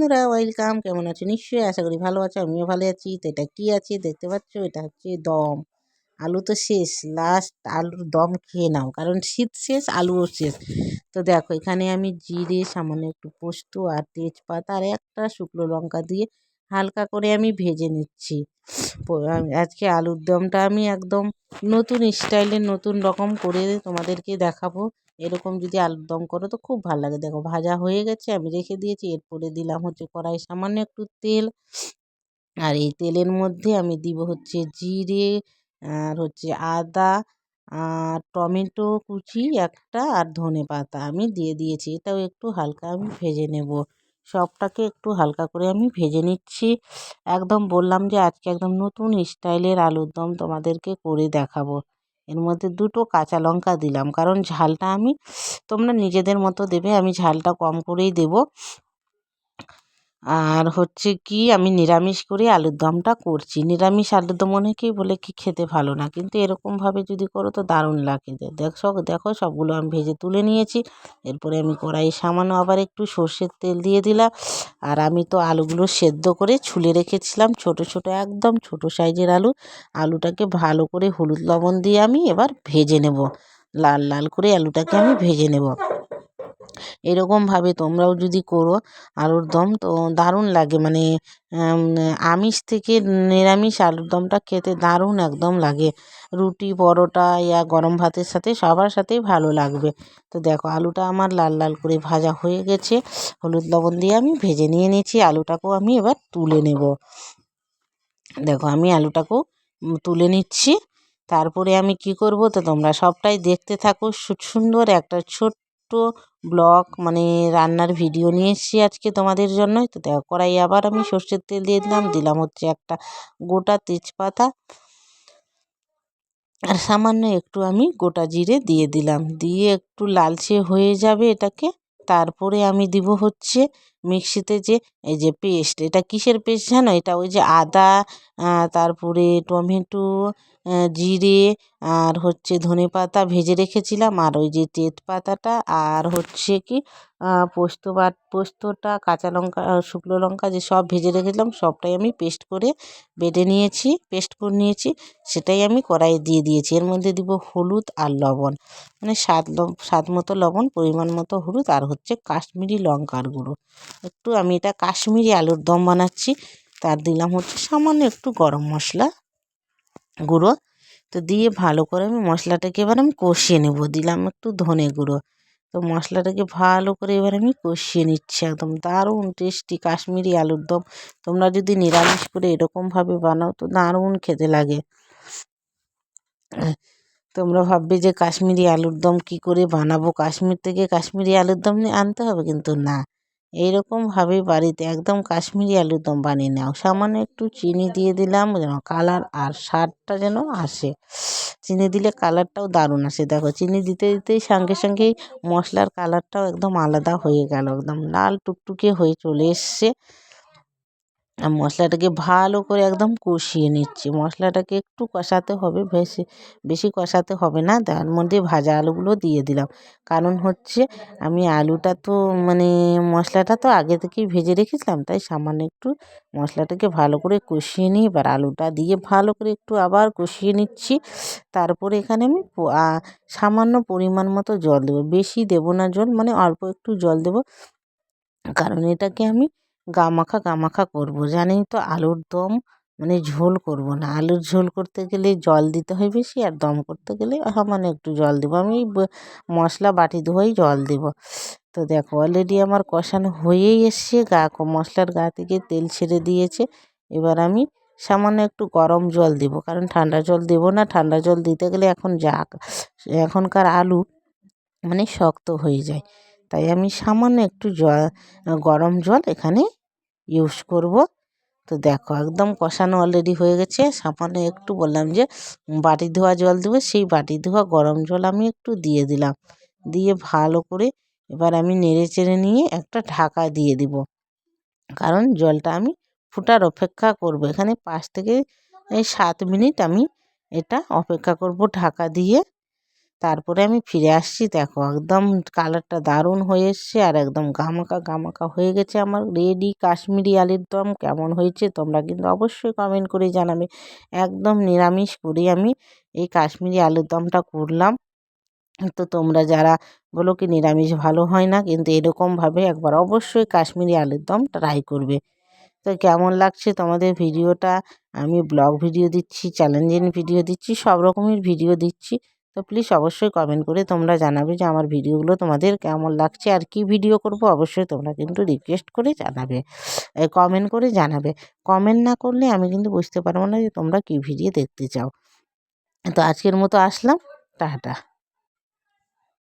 বন্ধুরা, ওয়েলকাম। কেমন আছো? নিশ্চয়ই আশা করি ভালো আছো, আমিও ভালো আছি। তো এটা কী আছে দেখতে পাচ্ছ? এটা হচ্ছে দম। আলু তো শেষ লাস্ট আলুর দম খেয়ে নাও, কারণ শীত শেষ, আলুও শেষ। তো দেখো, এখানে আমি জিরে, সামান্য একটু পোস্ত আর তেজপাতা আর একটা শুকনো লঙ্কা দিয়ে হালকা করে আমি ভেজে নিচ্ছি। আজকে আলুর দমটা আমি একদম নতুন স্টাইলের নতুন রকম করে তোমাদেরকে দেখাবো। এরকম যদি আলুর দম করো তো খুব ভালো লাগে। দেখো ভাজা হয়ে গেছে, আমি রেখে দিয়েছি। এরপরে দিলাম হচ্ছে কড়াই সামান্য একটু তেল। আর এই তেলের মধ্যে আমি দিব হচ্ছে জিরে আর হচ্ছে আদা আর টমেটো কুচি একটা আর ধনে পাতা। আমি দিয়ে দিয়েছি, এটাও একটু হালকা আমি ভেজে নেব। সবটাকে একটু হালকা করে আমি ভেজে নিচ্ছি। একদম বললাম যে আজকে একদম নতুন স্টাইলের আলুর দম তোমাদেরকে করে দেখাবো। এর মধ্যে দুটো কাঁচা লঙ্কা দিলাম। কারণ ঝালটা আমি তোমরা নিজেদের মতো দেবে, আমি ঝালটা কম করেই দেবো। আর হচ্ছে কি, আমি নিরামিষ করে আলুর দমটা করছি। নিরামিষ আলুর দম অনেকেই বলে কি খেতে ভালো না, কিন্তু এরকমভাবে যদি করো তো দারুণ লাগে। দেখো দেখো, সবগুলো আমি ভেজে তুলে নিয়েছি। এরপরে আমি কড়াই সামান্য আবার একটু সর্ষের তেল দিয়ে দিলাম। আর আমি তো আলুগুলো সেদ্ধ করে ছুলে রেখেছিলাম ছোট ছোট, একদম ছোট সাইজের আলু। আলুটাকে ভালো করে হলুদ লবণ দিয়ে আমি এবার ভেজে নেব। লাল লাল করে আলুটাকে আমি ভেজে নেব। এরকমভাবে তোমরাও যদি করো, আলুর দম তো দারুণ লাগে। মানে আমিষ থেকে নিরামিষ আলুর দমটা খেতে দারুণ একদম লাগে। রুটি, পরোটা ইয়া গরম ভাতের সাথে সবার সাথেই ভালো লাগবে। তো দেখো, আলুটা আমার লাল লাল করে ভাজা হয়ে গেছে। হলুদ লবণ দিয়ে আমি ভেজে নিয়ে নিয়েছি। আলুটাকেও আমি এবার তুলে নেব। দেখো, আমি আলুটাকেও তুলে নিচ্ছি। তারপরে আমি কি করব তো তোমরা সবটাই দেখতে থাকো। সুন্দর একটা ছোট্ট ব্লগ মানে রান্নার ভিডিও নিয়ে এসেছি আজকে তোমাদের জন্যই। তো দেখো কড়াই আবার আমি সর্ষের তেল দিয়ে দিলাম। দিলাম হচ্ছে একটা গোটা তেজপাতা। আর সামান্য একটু আমি গোটা জিরে দিয়ে দিলাম। দিয়ে একটু লালচে হয়ে যাবে এটাকে। তারপরে আমি দিব হচ্ছে মিক্সিতে যে, এই যে পেস্ট এটা কিসের পেস্ট জানো? এটা ওই যে আদা তারপরে টমেটো জিরে, আর হচ্ছে ধনে পাতা ভেজে রেখেছিলাম, আর ওই যে তেজপাতাটা, আর হচ্ছে কি পোস্ত বাট পোস্তটা, কাঁচা লঙ্কা শুকনো লঙ্কা যে সব ভেজে রেখেছিলাম, সবটাই আমি পেস্ট করে বেটে নিয়েছি পেস্ট করে নিয়েছি, সেটাই আমি কড়াইয়ে দিয়ে দিয়েছি। এর মধ্যে দিব হলুদ আর লবণ মানে স্বাদ স্বাদ মতো লবণ, পরিমাণ মতো হলুদ, আর হচ্ছে কাশ্মীরি লঙ্কার গুঁড়ো। একটু আমি এটা কাশ্মীরি আলুর দম বানাচ্ছি। তার দিলাম হচ্ছে সামান্য একটু গরম মশলা গুঁড়ো। তো দিয়ে ভালো করে আমি মশলাটাকে এবার আমি কষিয়ে নেব। দিলাম একটু ধনে গুঁড়ো। তো মশলাটাকে ভালো করে এবার আমি কষিয়ে নিচ্ছি একদম। দারুণ টেস্টি কাশ্মীরি আলুর দম। তোমরা যদি নিরামিষ করে এরকমভাবে বানাও তো দারুণ খেতে লাগে। তোমরা ভাববে যে কাশ্মীরি আলুর দম কী করে বানাবো? কাশ্মীর থেকে কাশ্মীরি আলুর দম নিয়ে আনতে হবে কিন্তু না। এইরকমভাবে বাড়িতে একদম কাশ্মীরি আলুর দম বানিয়ে নাও। সামান্য একটু চিনি দিয়ে দিলাম যেন কালার আর স্বাদটা যেন আসে। চিনি দিলে কালারটাও দারুণ আসে। দেখো চিনি দিতে দিতেই সঙ্গে সঙ্গেই মশলার কালারটাও একদম আলাদা হয়ে গেল। একদম লাল টুকটুকে হয়ে চলে এসছে। মশলাটাকে ভালো করে একদম কষিয়ে নিচ্ছি। মশলাটাকে একটু কষাতে হবে, বেশি বেশি কষাতে হবে না। তার মধ্যে ভাজা আলুগুলো দিয়ে দিলাম। কারণ হচ্ছে আমি আলুটা তো মানে মশলাটা তো আগে থেকেই ভেজে রেখেছিলাম, তাই সামান্য একটু মশলাটাকে ভালো করে কষিয়ে নিই। এবার আলুটা দিয়ে ভালো করে একটু আবার কষিয়ে নিচ্ছি। তারপরে এখানে আমি সামান্য পরিমাণ মতো জল দেবো। বেশি দেবো না জল মানে অল্প একটু জল দেবো। কারণ এটাকে আমি গা মাখা গা মাখা করব। জানেই তো আলুর দম মানে ঝোল করব না। আলুর ঝোল করতে গেলে জল দিতে হয় বেশি আর দম করতে গেলে সামান্য একটু জল দেবো। আমি মশলা বাটি ধোয়াই জল দেবো। তো দেখো অলরেডি আমার কষানো হয়েই এসছে, গা মশলার গা থেকে তেল ছেড়ে দিয়েছে। এবার আমি সামান্য একটু গরম জল দেবো, কারণ ঠান্ডা জল দেবো না। ঠান্ডা জল দিতে গেলে এখন যা এখনকার আলু মানে শক্ত হয়ে যায়। তাই আমি সামান্য একটু জল, গরম জল এখানে ইউজ করব। তো দেখো, একদম কষানো অলরেডি হয়ে গেছে। সামান্য একটু বললাম যে বাটি ধোয়া জল দেবো, সেই বাটি ধোয়া গরম জল আমি একটু দিয়ে দিলাম। দিয়ে ভালো করে এবার আমি নেড়ে চেড়ে নিয়ে একটা ঢাকা দিয়ে দিব। কারণ জলটা আমি ফুটার অপেক্ষা করব। এখানে পাঁচ থেকে, এই সাত মিনিট আমি এটা অপেক্ষা করব ঢাকা দিয়ে। তারপরে আমি ফিরে আসছি, দেখো একদম কালারটা দারুণ হয়ে এসছে আর একদম গামাকা গামাকা হয়ে গেছে আমার রেডি কাশ্মীরি আলুর দম, কেমন হয়েছে তোমরা কিন্তু অবশ্যই কমেন্ট করে জানাবে। একদম নিরামিষ করে আমি এই কাশ্মীরি আলুর দমটা করলাম। তো তোমরা যারা বলো কি নিরামিষ ভালো হয় না, কিন্তু এরকমভাবে একবার অবশ্যই কাশ্মীরি আলুর দম ট্রাই করবে। তো কেমন লাগছে তোমাদের ভিডিওটা? আমি ব্লগ ভিডিও দিচ্ছি চ্যালেঞ্জিং ভিডিও দিচ্ছি, সব রকমের ভিডিও দিচ্ছি। তো প্লিজ অবশ্যই কমেন্ট করে তোমরা জানাবে যে আমার ভিডিওগুলো তোমাদের কেমন লাগছে আর কি ভিডিও করব। অবশ্যই তোমরা কিন্তু রিকোয়েস্ট করে জানাবে। কমেন্ট করে জানাবে। কমেন্ট না করলে আমি কিন্তু বুঝতে পারব না যে তোমরা কি ভিডিও দেখতে চাও। তো আজকের মতো আসলাম। টাটা।